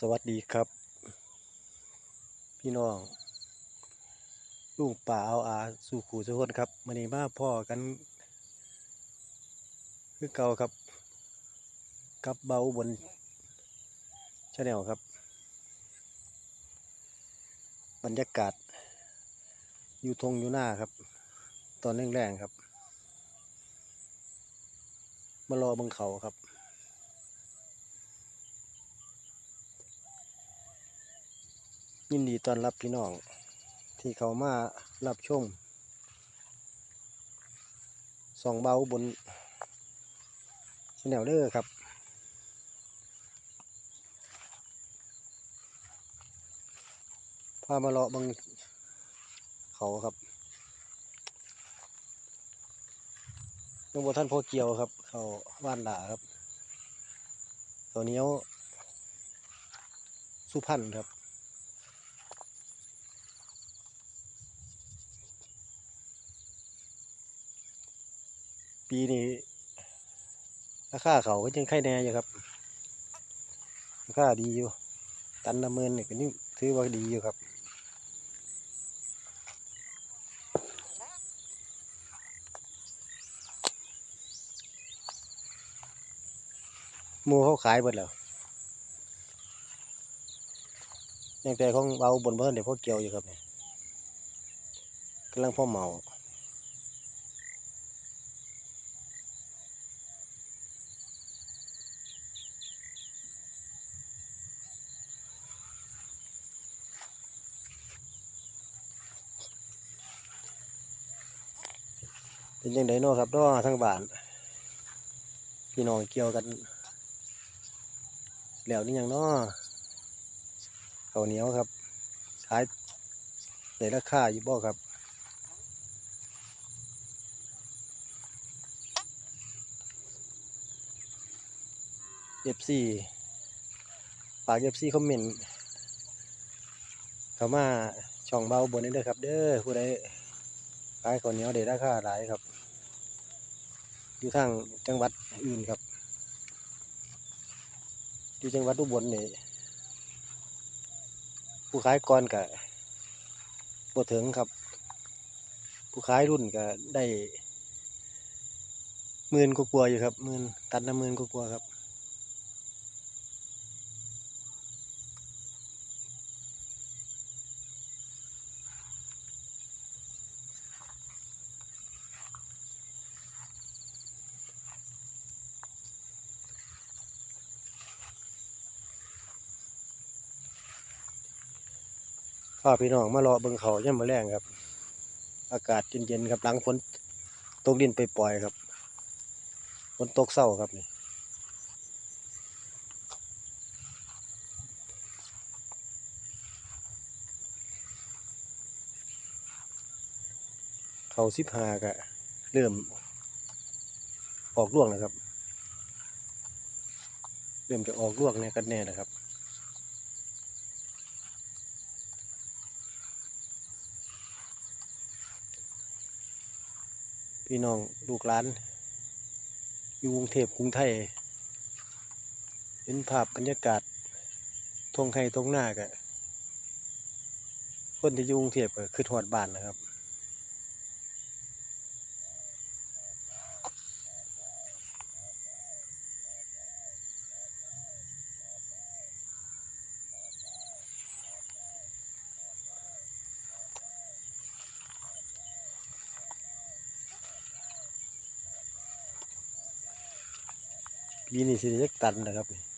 สวัสดีครับ พี่น้องลุงป่าเอาอาสู่ขู่สุคนครับมันนี้มาพ่อกัน คือเก่าครับ กับเบาบนชาแนลครับ บรรยากาศ อยู่ทงอยู่หน้าครับ ตอนแรงๆครับ มารอบังเขาครับ ยินดีต้อนรับพี่น้อง ที่เขามารับชมส่องเบาบนแนลเดอร์ครับ พามาเลาะบังเขาครับยังบท่านพ่อเกี่ยวครับ เขาว่านหลาครับตัวเหนี้ยวสุพรรณครับ ปีนี้ราคาเขาก็ยังไข่แน่อยู่ครับ ราคาดีอยู่ ตันละเมินนี่ก็ยังถือว่าดีอยู่ครับมูเขาขายหมดแล้วยังแต่ของเอาบนเบิ้นเดี๋ยวพวกเกี่ยวอยู่ครับนี่กำลังพ่อเมา เป็นยังไงเนาะครับเนาะทั้งบ้านพี่น้องเกี่ยวกัน แล้วนี่ยังเนาะข้าวเหนียวครับขายในราคาอยู่บ่ครับเอฟซีฝากเอฟซีคอมเมนต์เข้ามาช่องเบาบนนี้เด้อครับ เด้อผู้ใดขายข้าวเหนียวได้ราคาหลายครับ อยู่ทางจังหวัดอื่นครับ อยู่จังหวัดอุบลนี่ผู้ขายก่อนกับ่ถึงครับ ผู้ขายรุ่นก็ได้หมื่นกว่าๆอยู่ครับหมื่นตันละหมื่นกว่าครับ พาพี่น้องมารอเบิ่งเขาย่ำมาแรงครับ อากาศเย็นๆครับหลังฝนตกดินไปปล่อยครับฝนตกเศร้าครับนี่เขาสิบหากะเริ่มออกร่วงนะครับ เริ่มจะออกร่วงเนี่ยกันแน่นะครับ พี่น้องลูกหลาน อยู่กรุงเทพกรุงไทยเห็นภาพบรรยากาศทงไทยทงหน้ากะคนที่อยู่กรุงเทพก็คือทอดบ้านนะครับ ปีนี้สิได้จักตันนะครับนี่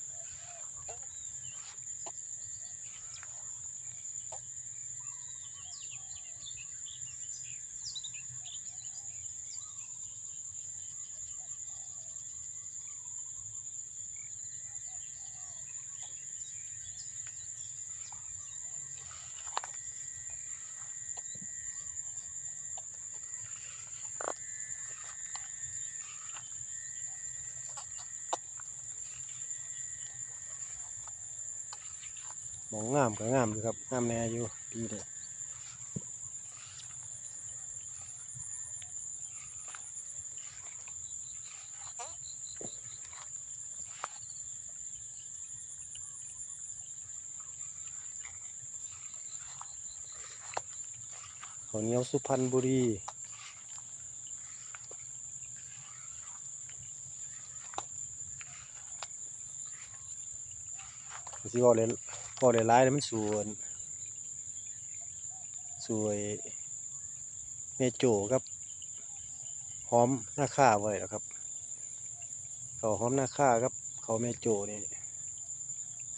มองงามก็งามอยู่ครับงามแน่อยู่ดีเลยข้วเงี้ยวสุพรรณบุรีสิว่าเลย พอกเลยร้ายเลยมันสวนสวยเมโจครับหอมหน้าค่าไว้แล้วครับ เขาหอมหน้าค่าครับ เขาเมโจนี่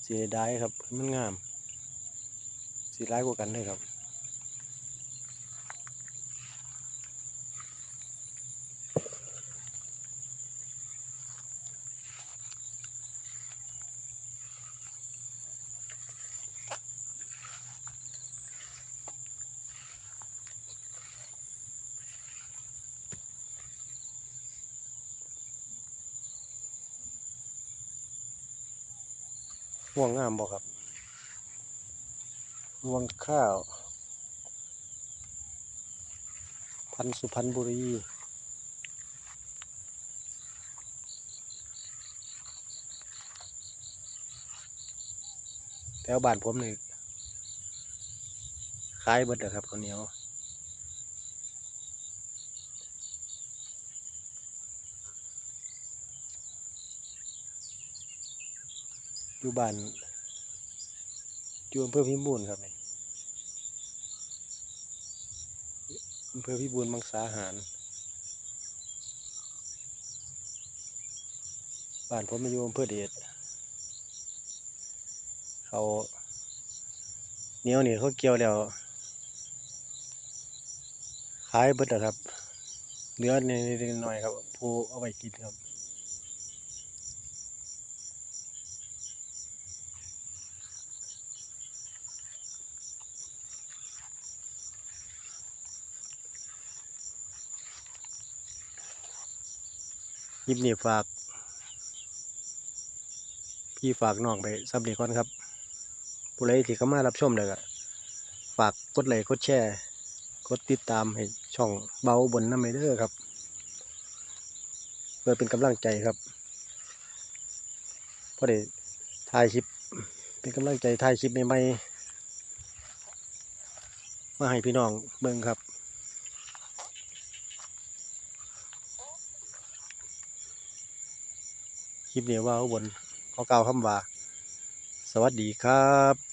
สีได้ายครับมันงามสีร้ายกว่ากันเลยครับ ห่วงงามบ่ครับห่วงข้าว พันสุพรรณบุรีแถวบ้านผมนี่ขายเบิดนะครับข้าวเหนียว อยู่บ้านอยู่อำเภอพิบูลครับนี่อำเภอพิบูลมังสาหารบ้านผมมาอยู่อำเภอเดชเขาเหนียวนี่เขาเกี่ยวแล้วขายเบิดครับเหลือนิดหน่อยครับผู้เอาไว้กินครับ ลิปนี้ฝาก พี่ฝากน้องไปซับเดีก่อนครับ ผู้ใดที่เข้ามารับชมเลยก็ฝากกดไลค์กดแชร์กดติดตามให้ช่องเบาบนน้ำไมเดอร์ครับ เพื่อเป็นกำลังใจครับพอได้ถ่ายคลิป เป็นกำลังใจถ่ายคลิปใหม่ๆมาให้พี่น้องเบิ่งครับ คลิปนี้ว่าอุบนขอกล่าวคำว่า สวัสดีครับ